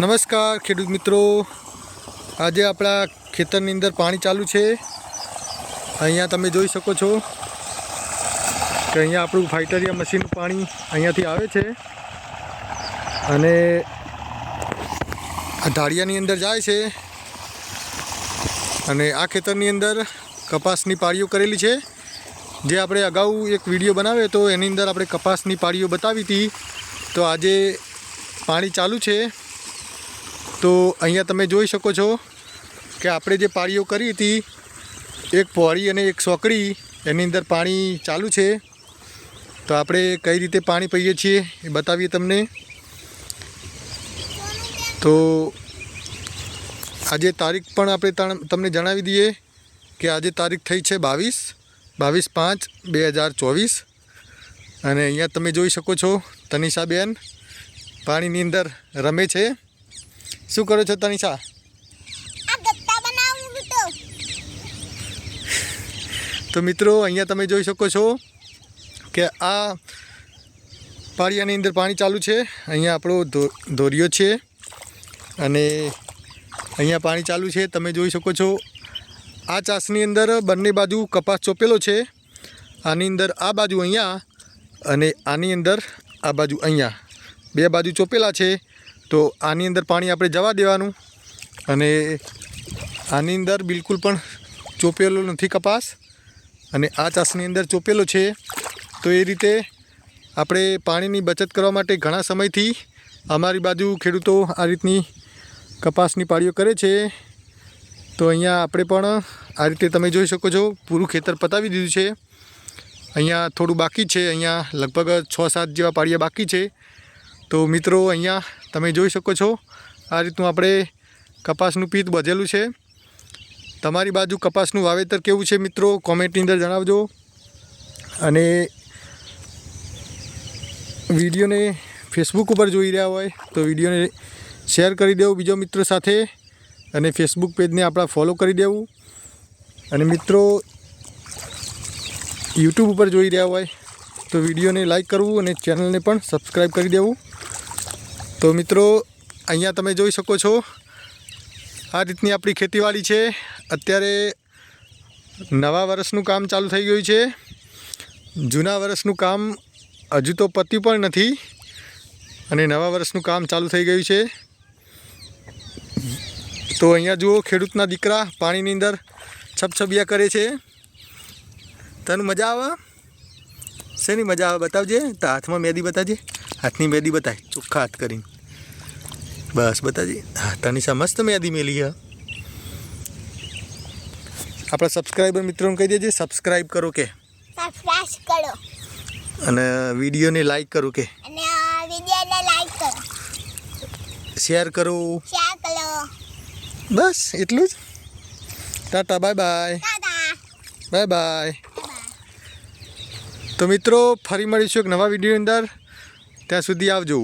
નમસ્કાર, ખેડૂત મિત્રો. આજે આપણા ખેતરની અંદર પાણી ચાલુ છે. અહીંયા તમે જોઈ શકો છો કે અહીંયા આપણું ફાઇટરિયા મશીનનું પાણી અહીંયાથી આવે છે. અને ઢાળિયાની અંદર જાય છે. અને આ ખેતરની અંદર કપાસની પાળીઓ કરેલી છે. જે આપણે અગાઉ એક વીડિયો બનાવ્યો હતો, એની અંદર આપણે કપાસની પાળીઓ બતાવી હતી. તો આજે પાણી ચાલુ છે. તો અહીંયા તમે જોઈ શકો છો કે આપણે જે પાળીઓ કરી હતી, એક પોળી અને એક સોકડી, એની અંદર પાણી ચાલુ છે. તો આપણે કઈ રીતે પાણી પીએ છીએ એ બતાવીએ તમને. તો આજે તારીખ પણ આપણે તમને જણાવી દઈએ કે આજે તારીખ થઈ છે બાવીસ બાવીસ પાંચ બે હજાર ચોવીસ. અને અહીંયા તમે જોઈ શકો છો, તનિષાબેન પાણીની અંદર રમે છે. શું કરો છો તનિષા? તો. મિત્રો અહીંયા તમે જોઈ શકો છો કે આ પાળિયાની અંદર પાણી ચાલુ છે. અહીંયા આપણો ધોરિયો છે અને અહીંયા પાણી ચાલુ છે. તમે જોઈ શકો છો આ ચાસની અંદર બંને બાજુ કપાસ ચોપેલો છે. આની અંદર આ બાજુ અહીંયા અને આની અંદર આ બાજુ અહીંયા. બે બાજુ ચોપેલા છે. તો આની અંદર પાણી આપણે જવા દેવાનું અને આની અંદર બિલકુલ પણ ચોપેલો નથી કપાસ અને આ ચાસની અંદર ચોપેલો છે. તો એ રીતે આપણે પાણીની બચત કરવા માટે ઘણા સમયથી અમારી બાજુ ખેડૂતો આ રીતની કપાસની પાળીઓ કરે છે. તો અહીંયા આપણે પણ આ રીતે તમે જોઈ શકો છો, પૂરું ખેતર પતાવી દીધું છે. અહીંયા થોડું બાકી છે, અહીંયા લગભગ છ સાત જેવા પાળીયા બાકી છે. તો મિત્રો, અહીંયા તમે જોઈ શકો છો, આ રીતનું આપણે કપાસનું પીત બધેલું છે. તમારી બાજુ કપાસનું વાવેતર કેવું છે મિત્રો? કોમેન્ટની અંદર જણાવજો. અને વિડીયોને ફેસબુક ઉપર જોઈ રહ્યા હોય તો વિડીયોને શેર કરી દેવું બીજો મિત્રો સાથે અને ફેસબુક પેજને આપણા ફોલો કરી દેવું. અને મિત્રો યુટ્યુબ ઉપર જોઈ રહ્યા હોય તો વિડીયોને લાઇક કરવું અને ચેનલને પણ સબસ્ક્રાઈબ કરી દેવું. તો મિત્રો, અહીંયા તમે જોઈ શકો છો, આ રીતની આપણી ખેતીવાડી છે. અત્યારે નવા વર્ષનું કામ ચાલુ થઈ ગયું છે. જૂના વર્ષનું કામ હજુ તો પત્યું પણ નથી અને નવા વર્ષનું કામ ચાલુ થઈ ગયું છે. તો અહીંયા જુઓ, ખેડૂતના દીકરા પાણીની અંદર છપછબિયા કરે છે. તને મજા આવે? શેની મજા આવે? બતાવજે. તો હાથમાં મેદી બતાવજે. હાથની મેદી બતાય. ચોખ્ખા હાથ કરીને. બસ બતાજી. તનિષા મસ્ત મેદી મેલી હા? આપણા સબસ્ક્રાઈબર મિત્રોને કહી દેજે સબસ્ક્રાઇબ કરો કે. સબસ્ક્રાઇબ કરો. અને વિડીયોને લાઈક કરો કે. અને વિડીયોને લાઈક કરો. શેર કરો. શેર કરો. બસ એટલું જ. Tata bye bye bye bye તો મિત્રો ફરી મળીશું એક નવા વીડિયો અંદર. ત્યાં સુધી આવજો.